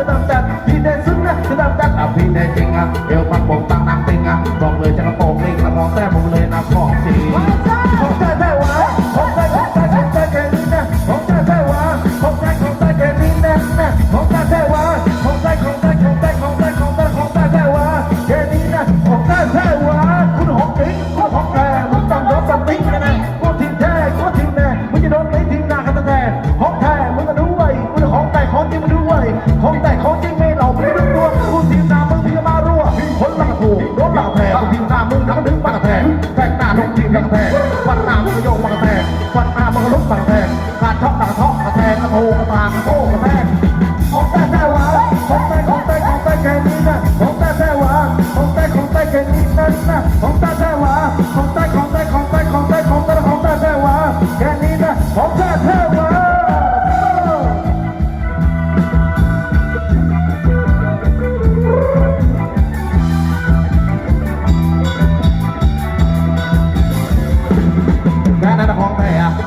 จะทำจัดพี่ได้ซึ้งนะจะทำจัดอะพี่ได้จริงอะเอวพักปงปัง งทีมหลักแทงฟันหน้ามึงโยกปากแทงฟันหน้ามึงลุกปากแทงขาดช็อกหนักช็อกกระแทงกระโถกระตากระโต้กระแทงของแต่แท้หวาของแต่ของแต่ของแต่แค่นี้นะของแต่แท้หวาของแต่ของแต่แค่นี้นั่นนะของแต่แท้หวาของแต่ของแต่ของแต่ของแต่ของแต่ของแต่แท้วาแค่นี้นะของแต่แท้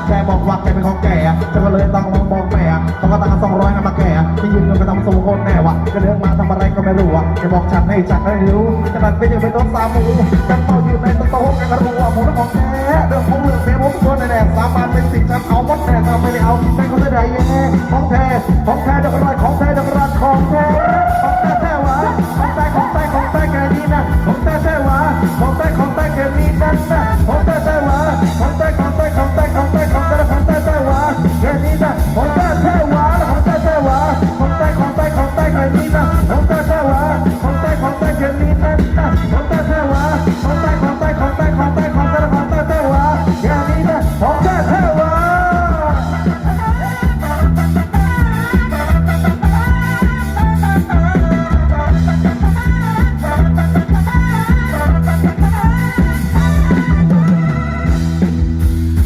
แก่อะแกบอกว่าแกเป็นของแก่อะจะก็เลยต้องมองมองแม่เขาก็ตั้งสองร้อยมาแก่ที่ยืนเงินก็ต้องสู้คนแน่วะจะเลือกมาทำอะไรก็ไม่รู้อะจะบอกฉันให้ฉันให้รู้จะนัดไปยังไปโดนสามูกันต่ออยู่ในสโต๊ะกันก็รู้ว่าผมของแท้เรื่องของเรื่องเสียผมทุกคนแน่สาบานเป็นสิ่งฉันเอาหมดแน่ถ้าไม่ได้เอาแม่งก็จะได้แย่ของแท้ของแท้ด็กรักของแท้ด็กรักของแท้ของแท้